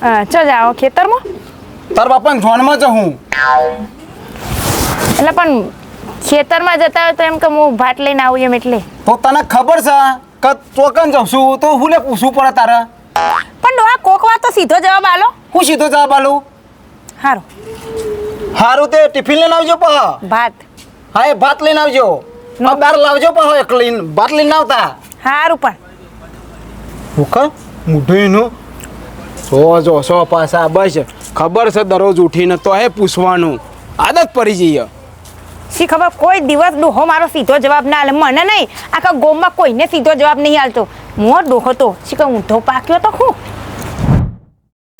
ચો જાઓ ખેતરમાં? તાર બાપાને જોનમાં જ હું. એટલે પણ ખેતરમાં જતા હોય તો એમ કે હું ભાત લઈને આવું એમ એટલે. તો તને ખબર છે કે ચોકન જાઉં છું તો હું લે પૂછવું પડે તારે? પણ ડોહા કોક વાર તો સીધો જવાબ આલો. હું સીધો જવાબ આલું? સારું હારું તે ટિફિન લઈને આવજો પા ભાત. હા એ ભાત લઈને આવજો. નો. બાર લાવજો પા એક લઈને ભાત લઈને આવતા. હારું પણ. ઓકે મુઢીનું સો જો સો પાસા બસ. ખબર છે દરરોજ ઉઠીને તો હે પૂછવાનું. આદત પડી જઈએ. શી ખબર? કોઈ દિવસ ડોહો મારો સીધો જવાબ ના આલે. મને નહીં. આખા ગોમમાં કોઈને સીધો જવાબ નહીં આલતો. મો ડોહો તો. શી કે ઊંધો પાક્યો તો હું?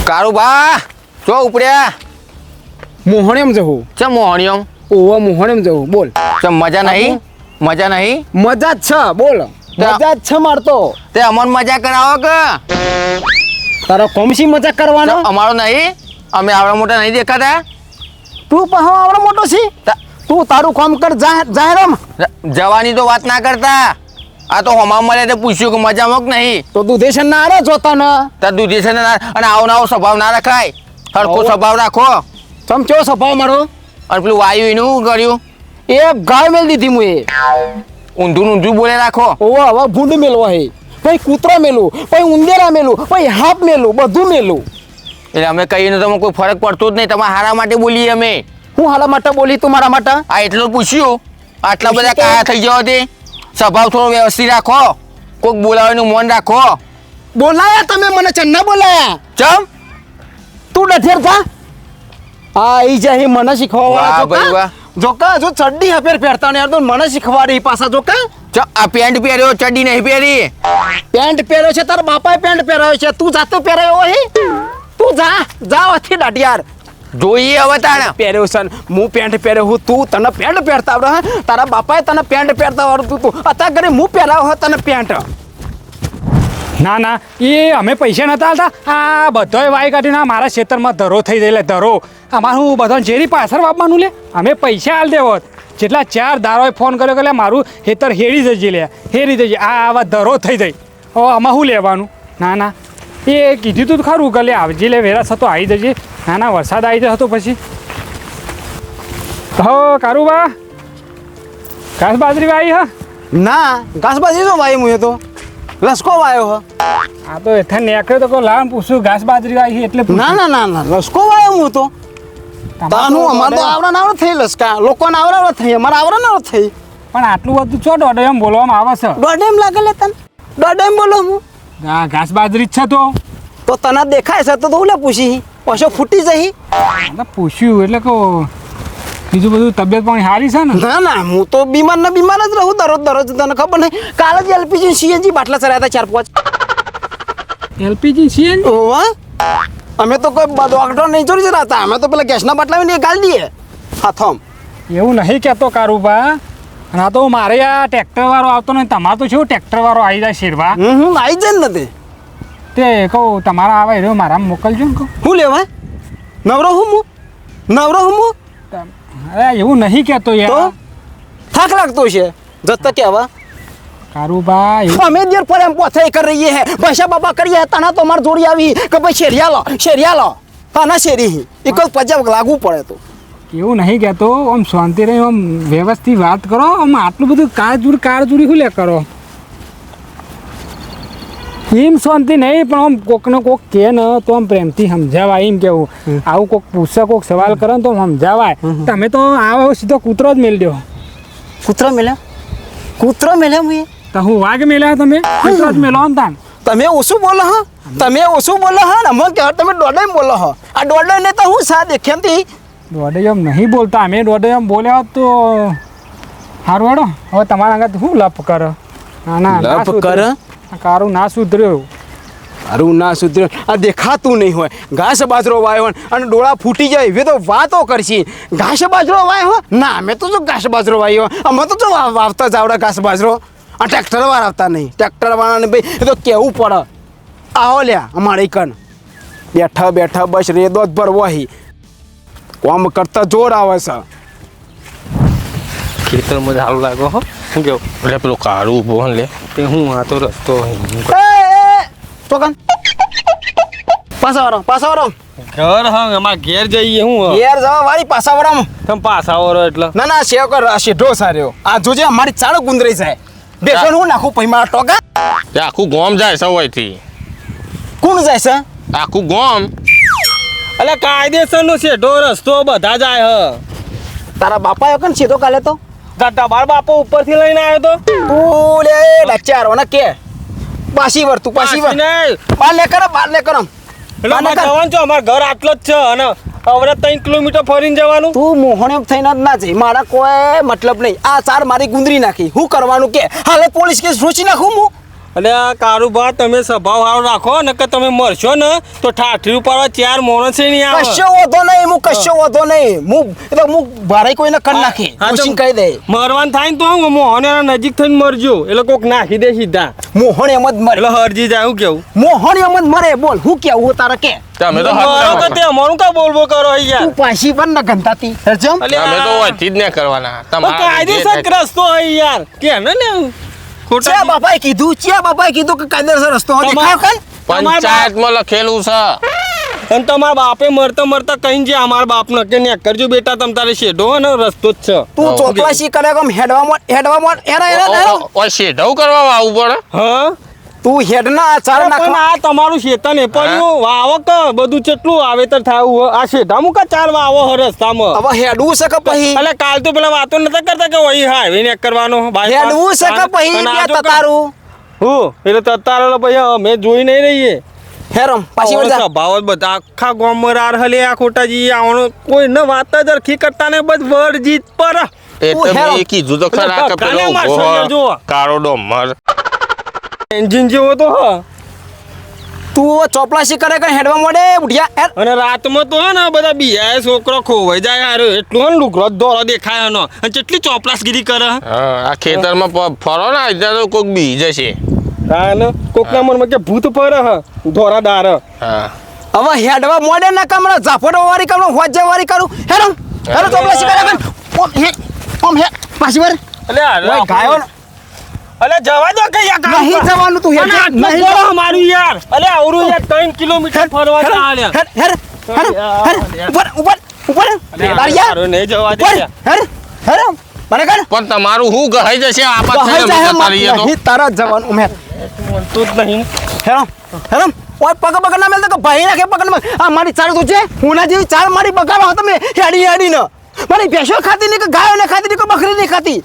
કારું બા ચો ઉપડ્યા. મોહણેમ જવું છે મોહણિયમ? ઓવા મોહણેમ જવું બોલ. છે મજા નહીં? મજા નહીં? મજા જ છે. બોલ. મજા જ છે મારતો તે અમન મજા કરાવો કે? તારો કોમસી મજાક કરવાનો? અમારો નહીં. અમે આવડા મોટા નહીં દેખાતા. તું પાહો આવડો મોટો છી. તું તારું કામ કર જા જાહેરામ જવાની તો વાત ના કરતા. આ તો હમા મળે તે પૂછ્યું કે મજામાં કે નહીં. તો દુધેશન ના આરે જોતા ન. તાર દુધેશન ને અને આવો નવો સ્વભાવ ના રખાય. સરખો સ્વભાવ રાખો. તમ કેવો સ્વભાવ મારો? અને પેલું વાયુ એનું કર્યું એ ગાય મેલ દીધી મુએ. ઊંધું ઊંધું બોલે રાખો. ઓ હવે ભૂંડ મેલવા હે. પછી કૂતરા મેલું પછી ઉંદેરા મેલું પછી હાપ મેલું બધું મેલું. એટલે અમે કહીએ તો કોઈ ફરક પડતો જ નહીં. તમારા હારા માટે બોલીએ અમે. હું હાલા માટે બોલી તું મારા માટે? આ એટલું પૂછ્યું. આટલા બધા કાયા થઈ જવા દે સ્વભાવ થોડો વ્યવસ્થિત રાખો. કોઈક બોલાવાનું મન રાખો. બોલાયા તમે મને ચન્ના બોલાયા? ચમ? તું ડઠેર થા? હા ઈ જાય મને શીખવા ભાઈ વાહ. જોકા જો ચડ્ડી હફેર પહેરતા ને યાર તો મને શીખવાડી પાછા જોકા. આ પેન્ટ પહેર્યો ચડ્ડી નહીં પહેરી. પેન્ટ પહેર્યો છે તારા બાપાએ પેન્ટ પહેરાયો છે. તું જાતે પહેરાયો હે તું જા જા અથી દાઢિયાર. જોઈએ હવે તાણે. પહેર્યો છે હું પેન્ટ પહેર્યો હું તું તને પેન્ટ પહેરતા આવડે તારા બાપાએ તને પેન્ટ પહેરતા આવડતું તું. અત્યારે ઘરે હું પહેરાવ હો તને પેન્ટ. ના ના એ અમે પૈસા નતા આલતા. આ બધોય વાય કાઢીને મારા ખેતરમાં ધરો થઈ જાય ધરો. અમારું બધાને ઝેરી પાછળ વાપવાનું લે? અમે પૈસા આલ દેવો જેટલા ચાર દારોએ ફોન કર્યો કે મારું હેતર હેરી જજે લે હેરી જજે. આ આવા ધરો થઈ જાય. હવે આમાં શું લેવાનું? ના ના. એ કીધું તું ખરું કે લે આવજે લે વેરા થતો આવી જજે. ના ના વરસાદ આવી જતો પછી. હો કારુબા. ઘાસ બાજરી વાઈ હા? ના ઘાસબાજી જો ભાઈ મુએ તો. લસકો વાયો હ. આ તો એથે નેકળ્યો તો લાવ પૂછ્યું ઘાસ બાજરી વાઈ એટલે ના ના ના ના લસકો વાયો હું તો. તાનું અમાર તો દોડે. આવડત થઈ લસકા લોકોને આવડે આવડા થઈ અમારે આવડા નાવડા થઈ. પણ આટલું બધું છો દોઢ એમ બોલવામાં આવે છે. દોઢ એમ લાગે લે તને. દોઢ એમ બોલો હું. હા ઘાસ બાજરી જ છે તો. તો તને દેખાય છે તો તું લે પૂછી. પછો ફૂટી જઈ. પૂછ્યું એટલે કહો બીજું બધું તબિયત પાણી સારી છે ને? ના ના હું તો બીમાર ને બીમાર જ રહું દરરોજ દરરોજ તને ખબર નહીં. કાલે જ એલપીજી સીએનજી બાટલા ચરાયા હતા ચાર પાંચ. LPG CNG? ને ઓવા અમે તો કોઈ ડોક્ટર નહીં ચોરી જતા અમે તો પેલા ગેસના બાટલા ને ગાળી દઈએ. હાથમ એવું નહીં કહેતો કારુબા અને આ તો મારે આ ટ્રેક્ટર વાળો આવતો નહીં. તમારે તો શું ટ્રેક્ટર વાળો આવી જાય શેરવા? હમ આવી જાય ને તે. તે કહું તમારા આવે રહ્યો મારા મોકલજો ને કહું. હું લેવા નવરો હું હું નવરો હું હું અરે એવું નહીં કહેતો યાર. થાક લાગતો છે. જતા કેવા એવું અમે દેર પર એમ પોથે કરી રહીએ હે. પૈસા બાબા કરીએ તને તો માર જોડી આવી કે ભાઈ શેરિયા લો શેરિયા લો કાના શેરી એક જ પજાબ લાગવું પડે તો. એવું નહીં કહેતો આમ શાંતિ રહી આમ વ્યવસ્થિત વાત કરો આમ આટલું બધું કાળજુર કારજુરી શું લે કરો? એમ શાંતિ નહીં પણ આમ કોકને કોક કે ને તો આમ પ્રેમથી સમજાવાય એમ કેવું. આવું કોક પૂછે કોક સવાલ કરે ને તો સમજાવાય. તમે તો આવો સીધો કૂતરો જ મેળ દો કૂતરો મેલ્યા? કૂતરો મેલ્યા હું તો હું વાઘ મેલ્યા તમે? કૂતરો જ મેલો ને તાન તમે ઓછું બોલો હા. તમે ઓછું બોલો હા ને કહેવાય તમે દોડે બોલો હા. આ દોડે ને તો હું સા દેખ્યાથી દોડે એમ નહીં બોલતા અમે દોડે એમ બોલ્યા તો સારું હેડો. હવે તમારા આગળ શું લપ કર? ના ના લપ કર? કારું ના સુધર્યું. મારું ના સુધરે આ દેખાતું નહીં હોય. ઘાસ બાજરો વાયો હોય અને ડોળા ફૂટી જાય એવી તો વાતો કરશી. ઘાસ બાજરો વાયો હો ના અમે તો જો ઘાસ બાજરો વાયો. અમે તો જો વાવતા જ આવડે ઘાસ બાજરો. આ ટ્રેક્ટર વાળા આવતા નહીં. ટ્રેક્ટર વાળાને ભાઈ એ તો કેવું પડે? આવો લ્યા અમારે કન બેઠા બેઠા બસ રેદો જ ભરવો હી કોમ કરતા જોર આવે છે. ખેતરમાં સારું લાગો હો. શું કેવું? એટલે પેલો કાળું ઊભો લે. તે હું આ તો રસ્તો તો કન પાછા વાળો પાછા વાળો ઘર હા અમાર ઘેર જઈએ હું ઘેર જવા વાળી પાછા વાળામાં તમે પાછા વાળો એટલે. ના ના સેવ કર આ શેઢો સાર્યો. આ જોજે અમારી ચાળો ગુંદરી જાય. બેસો હું નાખું પછી મારા ટોકા? તે આખું ગોમ જાય સવાયથી કોણ જાય છે? આખું ગોમ? એટલે કાયદેસરનું છે ઢોરસ તો બધા જાય હ. તારા બાપા આવ્યો છે સીધો કાલે તો? તમારા બાપો ઉપરથી લઈને આવ્યો તો. ઓલે લે ડચાર ઓને કે. પાછી વર તું પાછી વર. બાર લે કરો બાર લે કરો એટલે અમારે જવાનું છો અમાર ઘર આટલો જ છે અને હવે ત્રણ કિલોમીટર ફરીને જવાનું? તું મોહણે થઈને જ ના જઈ. મારા કોઈ મતલબ નહીં. આ ચાર મારી ગુંદરી નાખી. હું કરવાનું કે? હાલે પોલીસ કેસ રોચી નાખું હું? એટલે આ કારુબા તમે સ્વભાવ સારો રાખો ને કે તમે મરશો ને તો ઠાઠરી ઉપર ચાર માણસ નહીં આવે. કશો વધો નહીં હું કશો વધો નહીં. હું એટલે હું ભારે કોઈને કર નાખી હા, તો કરી દે. મરવાનું થાય ને તો હું મોહન એના નજીક થઈને મરજો. એટલે કોક નાખી દે સીધા. મોહન એમ જ મરે. એટલે હરજી જાય હું કેવું? મોહન એમ જ મરે. બોલ હું કેવું હું તારા કે? તમે તો મારો કે તે અમારું કા બોલ બોલ કરો અહીંયા? તું પાછી પણ ન ગંધાતી હરજમ અમે તો જ નહીં કરવાના. તમારા કાયદેસર રસ્તો હોય યાર. કે ને ને ખોટા ચિયા બાપાએ કીધું ચિયા બાપાએ કીધું કે કાયદેસર રસ્તો હોય. દેખાયો કાન પંચાયતમાં લખેલું છે. અને તમારા બાપે મરતા મરતા કઈ જે અમારા બાપને કે ને કરજો બેટા તમ તારે શેઢો ને રસ્તો જ છે. તું ચોકલાસી કરે કેમ હેડવા હેડવા હેરા હેરા ઓય શેઢવ કરવા આવું પડે? હા? તું હેડના આ ચાર નાખવા આ તમારું શેતન એ પડ્યું વાવક કે બધું કેટલું વાવેતર થાવું આ શેઢા મુકા ચાર વાવો હો રસ્તામાં હવે હેડવું છે કે પછી? એટલે કાલ તો પેલા વાતો નતા કરતા કે વહી હાઈવે ને કરવાનો. હેડવું છે કે પછી? બે કે- તતારું? હું? એટલે તતારો ભાઈ અમે જોઈ નહીં રહીએ. હેરમ પાછી વળતા વળજા. બધા આખા ગામમાં રાર હલે આ ખોટાજી કોઈ ન વાત જ રખી કરતા ને બસ વર જીત પર એટલે. મેં કીધું તો ખરા કે પેલો મારશો ઊભો અહીંયા એન્જિન જેવો તો હા. તું ચોપલાસી કરે કે હેડવા મોડે ઉઠ્યા અને રાતમાં તો હે ને બધા બીજા છોકરો ખોવાઈ જાય યાર એટલું ને લુગરો દોરો દેખાય એનો અને કેટલી ચોપલાસગીરી કરે. હે. આ ખેતરમાં ફરો ને ત્યાં તો કોઈક બી જશે હા કોકના મનમાં કે ભૂત પર હ. ધોરા દાર. હા. હવે હેડવા મોડે ના કમરો ઝાફડો વાળી કામ હોજે વારી કરું હેરમ હેરો ચોપલાસી કરે ઓમ હે ઓમ હે પાછી વાર. અલે આ ગાયો ને. અલે જવા દો કે યાર નહીં જવાનું તું યાર. નહીં બોલો અમારું યાર. અલે આવરું યાર 3 કિલોમીટર ફરવા ચાલ્યા હેર હર હર હર ઉપર ઉપર ઉપર તારિયા યાર. નહીં જવા દે હર હેર મને કર પણ તમારું હું ગહાઈ જશે? આપાત અમે જતા રહીએ તો. નહીં તારા જવાનું ઉમેર. તું જ નહીં હેરમ હેરમ ઓય પગ પગ ના મેલ તો ભાઈ નાખે પગ ના આ મારી ચાર તો છે હું ના જેવી ચાર મારી બગાડો તમે હેડી હેડી ન મારી ભેંસો ખાતી નહીં કે ગાયો ને ખાતી નહીં કે બકરી નહીં ખાતી?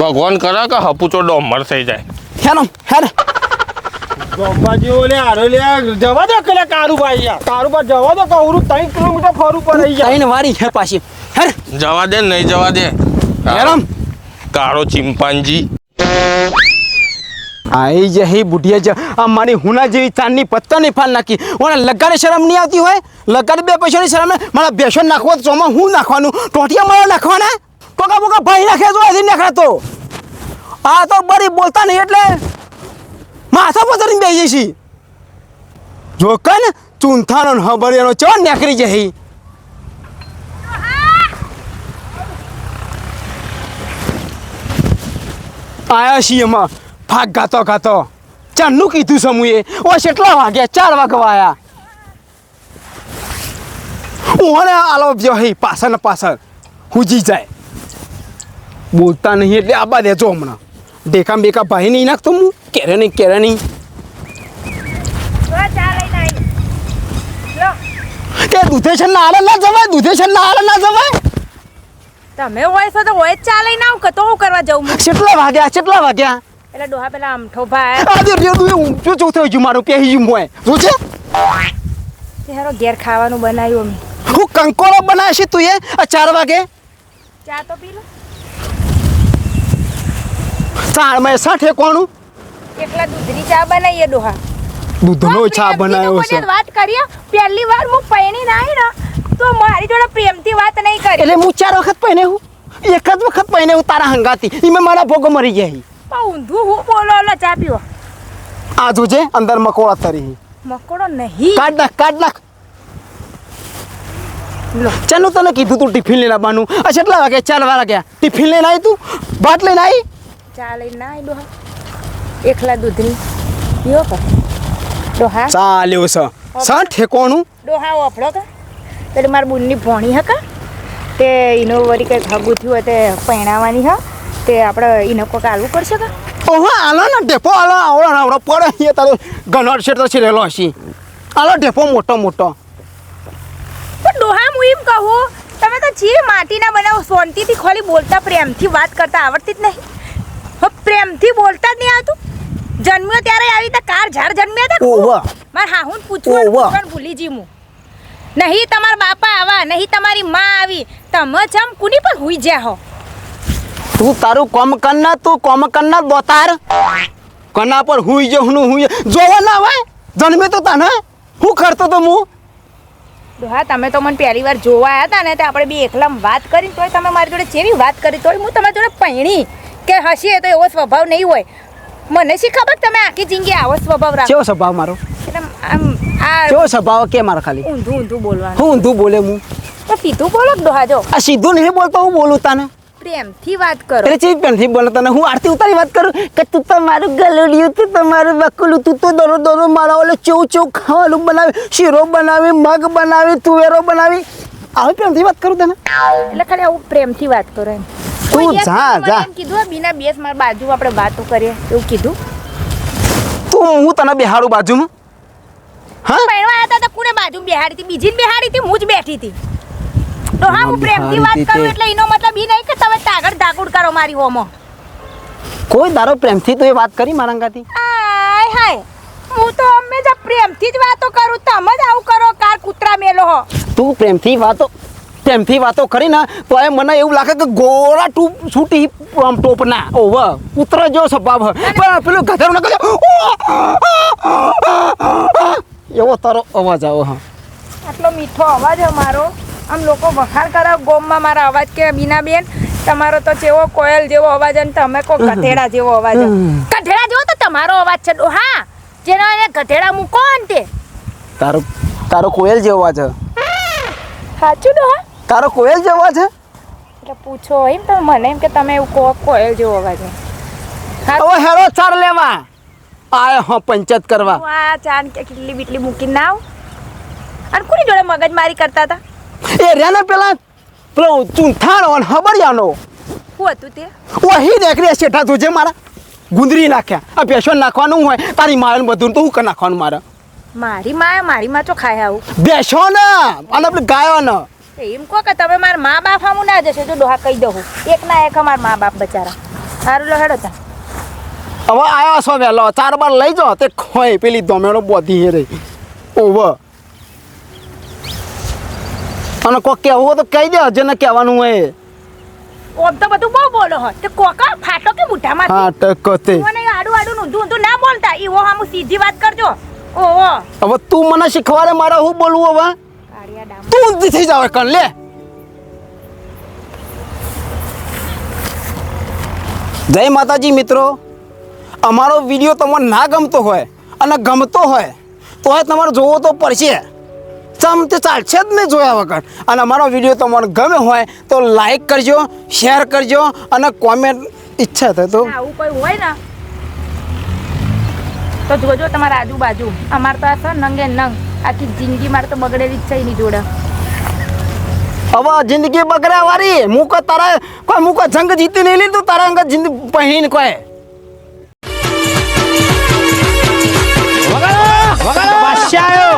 ભગવાન કરે કે હપુચો ડોમર થઈ જાય? હેનો હેર ગોપાજી ઓલે આરો લે જવા દો કે કારુભાઈ યાર ભાઈ જવા દો કે આવરું ત્રણ કિલોમીટર ફરવું પડે યાર તાઈને વારી છે પાછી. હેર. જવા દે નહીં જવા દે. હેરમ. કાળો ચિંપાંજી. આઈ જે હી બુઢિયા જે આ મારી હુના જેવી ચાંદની પત્તા ફાલ નાખી. ઓને લગાડે શરમ નહીં આવતી હોય? લગાડે બે પૈસાની શરમ. મારા બેસો નાખવો તો ચોમાં હું નાખવાનું? ટોટિયા મારા નાખવાના? કોકા બોકા ભાઈ નાખે તો એથી નખાતો આ તો બરી બોલતા નહીં એટલે માથા પથરીને બેસી છી જો કન ચૂંથાનો હબરિયાનો ચો નેકરી જાય આયા છીએ એમાં. ભાગ ગાતો ગાતો. ચારનું કીધું સમૂહે. ઓ કેટલા વાગ્યા? ચાર વાગવા આવ્યા ઓને આલો જો હે, પાછળ પાછળ. હુજી જાય. બોલતા નહીં એટલે આબા દેજો હમણાં. ડેકા બેકા ભાઈ નહીં નાખતો હું. કેરે નહીં કેરે નહીં. તે દૂધેશન ના આલે ના જવાય દૂધેશન ના આલે ના જવાય. તમે હોય છો તો હોય ચાલે ચા લઈને આવ કે તો હું કરવા જઉં કેટલા વાગ્યા કેટલા વાગ્યા? એટલે ડોહા પેલા આમઠો ભાઈ આજે રેડું એ ઊંચું ચોથો હજુ મારું પહેરી જું મોય જો છે? તે હારો ઘેર ખાવાનું બનાવ્યું અમે. હું કંકોરો બનાવે તું એ આ ચાર વાગે? ચા તો પી લો. ચારમાં સા ઠેકવાનું એકલા દૂધની ચા બનાવીએ ડોહા? દૂધનો ચા બનાવ્યો છે. વાત કરીએ. પહેલી વાર હું પૈણી નાહી ને તો મારી જોડે પ્રેમથી વાત નહીં કરી. એટલે હું ચાર વખત પૈણે હું? એક જ વખત પૈણે હું તારા હંગાતી ઈ મેં મારા ભોગો મરી ગયા. ઊંધું હું બોલો ઓલો ચા પીવો. આ જોજે અંદર મકોડા તરી મકોડો નહીં. કાઢ નાખ કાઢ નાખ. ચાલો તને કીધું તું ટિફિન લઈને આવવાનું. અચ્છા એટલા વાગે? ચાર વાગ્યા. ટિફિન લઈને આવી તું? ભાત લઈને આવી ચા લઈને ના ડોહા. એકલા દૂધની. પીઓ કર ડોહા. ચાલ્યો છે સા ઠેકોણું ડોહા ઓફળો કા? એટલે મારા બુનની ભોણી હકા તે એનો વરી કંઈક હગું થયું હોય તે પહેણાવાની હ. તે આપણે એને કોક આલવું પડશે કા? ઓહો આલો ને ઢેપો આલો આવડો આવડો. પડે અહીંયા તારો ગનોર છે તો છેલ્લો હશી. આલો ઢેપો મોટો મોટો. પણ ડોહા હું એમ કહું તમે તો જે માટીના બનાવો શાંતિથી ખોલી બોલતા પ્રેમથી વાત કરતા આવડતી જ નહીં. પ્રેમથી બોલતા જ નહીં આવતું. જન્મ્યો ત્યારે આવી રીતે કાર ઝાડ જન્મ્યા હતા. ઓવા. માર હા હું પૂછવું પૂછવાનું ભૂલી જી હું. નહીં તમાર બાપા આવા નહીં તમારી માં આવી. તમે જમ કુની પર હુઈ જ્યા હો? તું તારું કોમ કન્ના તું કોમ કન્ના દોતાર. કન્ના પર હુઈ જો હું હુઈ જોવા ના હોય જન્મે તો તને. હું કરતો તો હું હા તમે તો મને પહેલી વાર જોવા આવ્યા હતા ને તે આપણે બી એકલા વાત કરી તોય તમે મારી જોડે જેવી વાત કરી તોય હું તમારી જોડે પૈણી. કે હસીએ તો એવો સ્વભાવ નહીં હોય. મને શી ખબર તમે આખી જિંદગી આવો સ્વભાવ રાખો? કેવો સ્વભાવ મારો? આમ આ કેવો સ્વભાવ? કે મારો ખાલી? ઊંધું ઊંધું બોલવાનું. હું ઊંધું બોલે હું? તો સીધું બોલો જ ડોહા જો. આ સીધું નહીં બોલતો હું બોલું તને. પ્રેમથી વાત કરો. એટલે ચીજ પેનથી બોલો તને? હું આરતી ઉતારી વાત કરું કે તું તમારું મારું ગલુડિયું તું તમારું મારું બકુલું તું તો દરો દરો મારા ઓલે ચૌ ચૌ ખાવાનું બનાવી શીરો બનાવી મગ બનાવી તુવેરો બનાવી. આવી પ્રેમથી વાત કરું તને? એટલે ખાલી આવું પ્રેમથી વાત કરો એમ. તું જા, જા. એમ કીધું બીના બેસ માર બાજુ આપણે વાતો કરીએ. એવું કીધું. તું હું તને બેહાડું બાજુ હા? પહેરવા આયા તા તો કોને બાજુ બેહાડી હતી? બીજી બેહાડી હતી હું જ બેઠી હતી. તો હા હું પ્રેમથી વાત કરું એટલે એનો મતલબ એ નહીં કે તમે તાગડ ધાકુડ કરો મારી હોમો. કોઈ દારો પ્રેમથી તો એ વાત કરી મારંગાથી આય હાય હું તો હંમેશા પ્રેમથી જ વાતો કરું. તમે જ આવું કરો કાર કૂતરા મેલો હો. તું પ્રેમથી વાતો પ્રેમથી વાતો કરી ને તો એ મને એવું લાગે કે ગોળા ટૂપ છૂટી આમ ટોપના. ઓવ પુત્ર જો સ્વભાવ પણ પેલું ગધેડું ના એવો તારો અવાજ આવો હા. આટલો મીઠો અવાજ અમારો. આમ લોકો વખાણ કરે ગોમમાં મારા અવાજ કે બીનાબેન તમારો તો જેવો કોયલ જેવો અવાજ અને તમે કો ગધેડા જેવો અવાજ. ગધેડા જેવો તો તમારો અવાજ છે. હા. જેનો એને ગધેડા મૂકો ને તે તારો તારો કોયલ જેવો અવાજ. સાચું ડોહા તારો કોયલ જેવો છે? એટલે પૂછો એમ તમે મને એમ કે તમે એવું કહો કોયલ જેવો અવાજ છે હવે હેરો ચાર લેવા. આય હો પંચાયત કરવા. આ ચાન કે કેટલી બીટલી મૂકીને ના આવ. અને કોની જોડે મગજ મારી કરતા હતા? એ રહ્યા ને પેલા પેલો ચૂંથાણો અને હબડિયાનો. હું હતું તે? વહી દેખરી શેઠા તુજે મારા ગુંદરી નાખ્યા. આ પેશો નાખવાનું હોય તારી મારે બધું તો હું કર નાખવાનું મારે? મારી માં મારી માં ચો ખાય આવું. બેસો ને અને આપણે ગાયો ને એમ કહો કે તમે મારા મા બાપ આમું ના જશો જો ડોહા કહી દઉં એક ના એક અમારા મા બાપ બચારા. સારું લો હેડો તા. હવે આવ્યા છો વહેલો ચાર બાર લઈ જાઓ તે ખોય પેલી દમેડો બોધી હે રહી. ઓવ અને કોક કહેવું હોય તો કહી દે જેને કહેવાનું હોય ઓમ તો બધું બહુ બોલો હોય તે કોકા ફાટો કે મુઠામાં હા ટકતે મને આડું આડું નું ધૂંધું ના બોલતા. ઈ ઓ હામું સીધી વાત કરજો. ઓહો. હવે તું મને શીખવાડે મારે હું બોલવું હવે? તું ઊંધી થઈ જાવ કણ લે. જય માતાજી મિત્રો. અમારો વીડિયો તમને ના ગમતો હોય અને ગમતો હોય તો એ તમારે જોવો તો પડશે. ચમ તે ચાલશે જ નહીં જોયા વગર. અને અમારો વીડિયો તમને ગમે હોય તો લાઈક કરજો શેર કરજો અને કોમેન્ટ ઈચ્છા થાય તો આવું કોઈ હોય ને તો જોજો તમારા આજુબાજુ. અમારે તો આ છે નંગે નંગ. આખી જિંદગી મારે તો બગડેલી જ છે એની જોડે. હવે જિંદગી બગડે વારી? હું કો તારા કોઈ હું કો જંગ જીતી નહીં લીધું? તારા અંગત જિંદગી પહેરીને કોઈ. વગાડો! વગાડો!